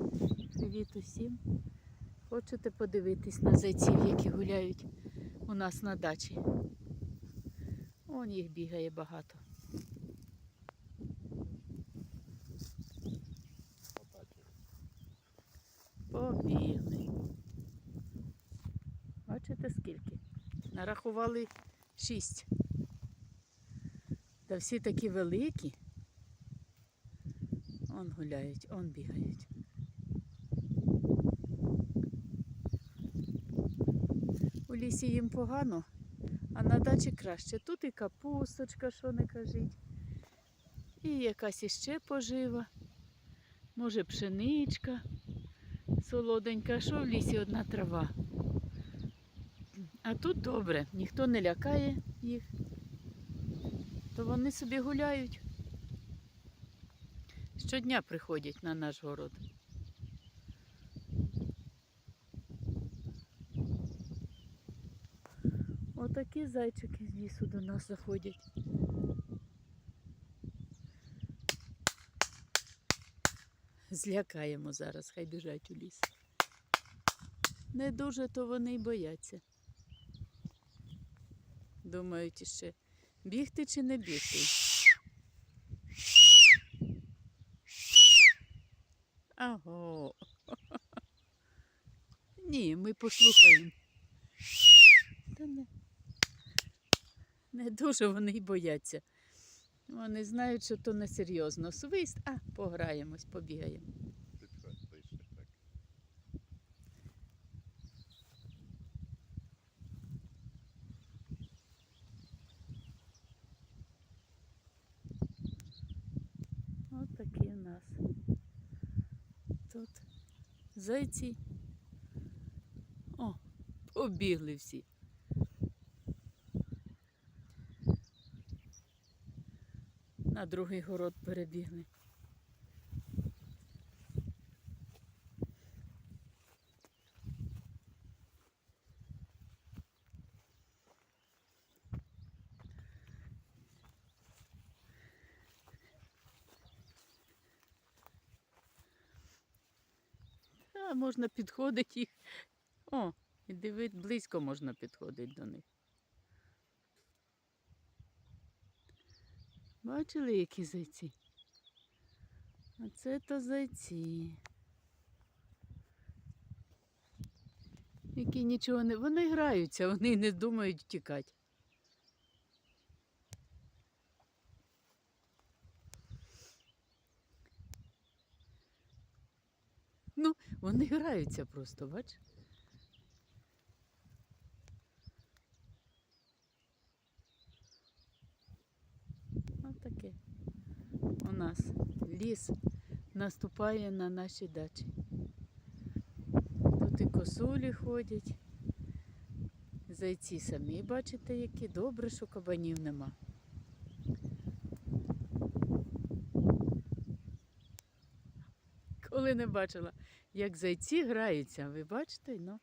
Привіт усім. Хочете подивитись на зайців, які гуляють у нас на дачі? Он їх бігає багато. Побігли. Бачите скільки? Нарахували шість. Та всі такі великі. Он гуляють, он бігають. Лісі їм погано, а на дачі краще. Тут і капусточка, що не кажіть, і якась іще пожива, може пшеничка солоденька, що в лісі одна трава. А тут добре, ніхто не лякає їх, то вони собі гуляють. Щодня приходять на наш город. Отакі зайчики з лісу до нас заходять. Злякаємо зараз, хай біжать у ліс. Не дуже то вони й бояться. Думають іще, бігти чи не бігти. Аго. Ні, ми послухаємо. Та не, не дуже вони й бояться. Вони знають, що то не серйозно. Свист, а пограємось, побігаємо. От такі у нас. Тут зайці. О, побігли всі. На другий город перебігли. Можна підходити їх. О, і дивить, близько можна підходити до них. Бачили, які зайці? А це то зайці. Які нічого не. Вони граються, вони не думають тікати. Ну, вони граються просто, бач? Таке. У нас ліс наступає на наші дачі. Тут і косулі ходять. Зайці самі бачите, які добре, що кабанів нема. Коли не бачила, як зайці граються, ви бачите, ну.